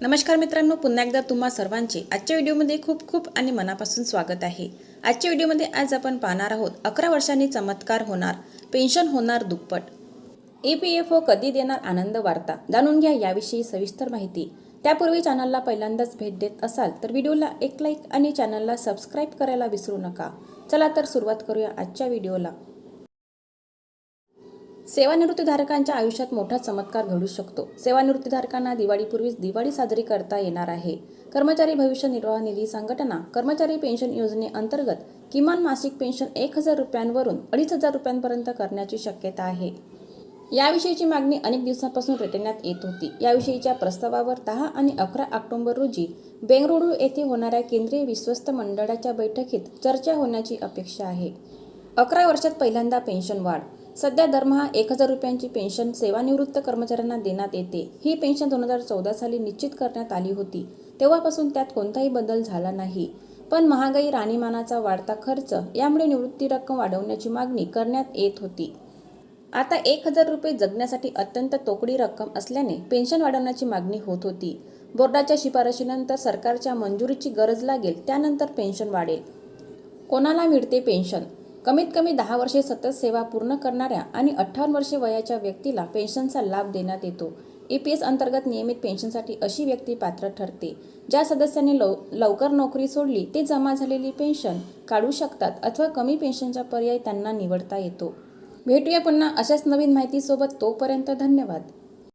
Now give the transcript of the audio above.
नमस्कार मित्रांनो पुन्हा एकदा तुम्हा सर्वांचे आजच्या व्हिडिओमध्ये खूप खूप आणि मनापासून स्वागत आहे. आजच्या व्हिडिओमध्ये आज आपण पाहणार आहोत अकरा वर्षांनी चमत्कार होणार पेन्शन होणार दुप्पट. ई पी एफ ओ कधी देणार आनंद वार्ता? जाणून घ्या याविषयी सविस्तर माहिती. त्यापूर्वी चॅनलला पहिल्यांदाच भेट देत असाल तर व्हिडिओला एक लाईक आणि चॅनलला सबस्क्राईब करायला विसरू नका. चला तर सुरुवात करूया आजच्या व्हिडिओला. सेवानिवृत्तीधारकांच्या आयुष्यात मोठा चमत्कार घडू शकतो. सेवानिवृत्तीधारकांना दिवाळीपूर्वीच दिवाळी साजरी करता येणार आहे. कर्मचारी भविष्य निर्वाह निधी संघटना कर्मचारी पेन्शन योजनेअंतर्गत किमान मासिक पेन्शन एक हजार रुपयांवरून अडीच हजार रुपयांपर्यंत करण्याची शक्यता आहे. याविषयीची मागणी अनेक दिवसांपासून रेटण्यात येत होती. याविषयीच्या प्रस्तावावर दहा आणि अकरा ऑक्टोबर रोजी बेंगळुरू येथे होणाऱ्या केंद्रीय विश्वस्त मंडळाच्या बैठकीत चर्चा होण्याची अपेक्षा आहे. अकरा वर्षात पहिल्यांदा पेन्शन वाढ. सध्या दरमहा एक हजार रुपयांची पेन्शन सेवानिवृत्त कर्मचाऱ्यांना देण्यात येते. ही पेन्शन दोन हजार चौदा साली निश्चित करण्यात आली होती. तेव्हापासून त्यात कोणताही बदल झाला नाही. पण महागाई राणीमानाचा वाढता खर्च यामुळे निवृत्ती रक्कम वाढवण्याची मागणी करण्यात येत होती. आता एक हजार रुपये जगण्यासाठी अत्यंत तोकडी रक्कम असल्याने पेन्शन वाढवण्याची मागणी होत होती. बोर्डाच्या शिफारशीनंतर सरकारच्या मंजुरीची गरज लागेल त्यानंतर पेन्शन वाढेल. कोणाला मिळते पेन्शन? कमीत कमी दहा वर्षे सतत सेवा पूर्ण करणाऱ्या आणि अठ्ठावन्न वर्षे वयाच्या व्यक्तीला पेन्शनचा लाभ देण्यात येतो. ई पी एस अंतर्गत नियमित पेन्शनसाठी अशी व्यक्ती पात्र ठरते. ज्या सदस्यांनी लव लवकर नोकरी सोडली ते जमा झालेली पेन्शन काढू शकतात अथवा कमी पेन्शनचा पर्याय त्यांना निवडता येतो. भेटूया पुन्हा अशाच नवीन माहितीसोबत तोपर्यंत धन्यवाद.